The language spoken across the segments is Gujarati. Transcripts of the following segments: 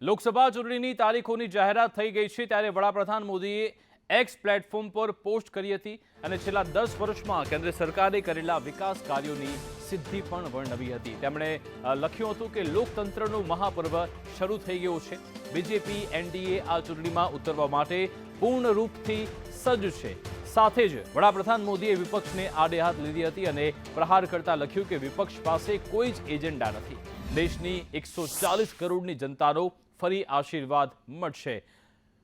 લોકસભા ચૂંટણીની તારીખોની જાહેરાત થઈ ગઈ છે ત્યારે વડાપ્રધાન મોદીએ એક્સ પ્લેટફોર્મ પર પોસ્ટ કરી હતી અને છેલ્લા દસ વર્ષમાં કેન્દ્ર સરકારે કરેલા વિકાસ કાર્યોની સિદ્ધિ પણ વર્ણવી હતી. તેમણે લખ્યું હતું કે લોકતંત્રનું મહાપર્વ શરૂ થઈ ગયું છે. બીજેપી, એનડીએ આ ચૂંટણીમાં ઉતરવા માટે પૂર્ણ રૂપથી સજ્જ છે. સાથે જ વડાપ્રધાન મોદીએ વિપક્ષને આડે હાથ લીધી હતી અને પ્રહાર કરતા લખ્યું કે વિપક્ષ પાસે કોઈ જ એજન્ડા નથી. દેશની એકસો ચાલીસ કરોડની જનતાનો ફરી આશીર્વાદ મળશે.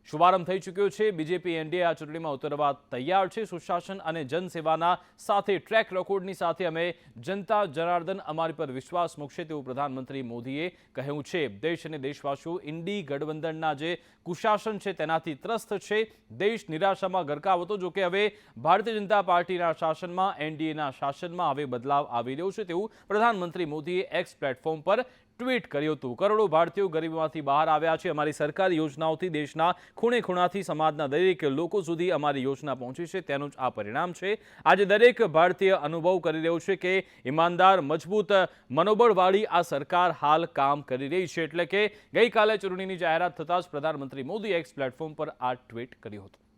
શુભારંભ થઈ ચૂક્યો છે. બીજેપી, એનડીએ આ ચૂંટણીમાં ઉતરવા તૈયાર છે. સુશાસન અને જનસેવાના સાથે ટ્રેક રેકોર્ડની સાથે અમે જનતા જનાર્દન અમારી પર વિશ્વાસ મૂકશે તેવું પ્રધાનમંત્રી મોદીએ કહ્યું છે. દેશ અને દેશવાસીઓ ઇન્ડી ગઠબંધનના જે કુશાસન છે તેનાથી ત્રસ્ત છે. દેશ નિરાશામાં ગરકાવ હતો. જોકે હવે ભારતીય જનતા પાર્ટીના શાસનમાં, એનડીએના શાસનમાં હવે બદલાવ આવી રહ્યો છે તેવું પ્રધાનમંત્રી મોદીએ એક્સ પ્લેટફોર્મ પર ટ્વીટ કર્યું હતું. કરોડો ભારતીયો ગરીબીમાંથી બહાર આવ્યા છે. અમારી સરકારી યોજનાઓથી દેશના ખૂણે ખૂણાથી સમાજના દરેક લોકો સુધી અમારી યોજના પહોંચી છે. તેનું જ આ પરિણામ છે. આજે દરેક ભારતીય અનુભવ કરી રહ્યો છે કે ઈમાનદાર, મજબૂત, મનોબળવાળી આ સરકાર હાલ કામ કરી રહી છે. એટલે કે ગઈકાલે ચૂંટણીની જાહેરાત થતાં જ પ્રધાનમંત્રી મોદી એક્સ પ્લેટફોર્મ પર આ ટ્વીટ કર્યું હતું.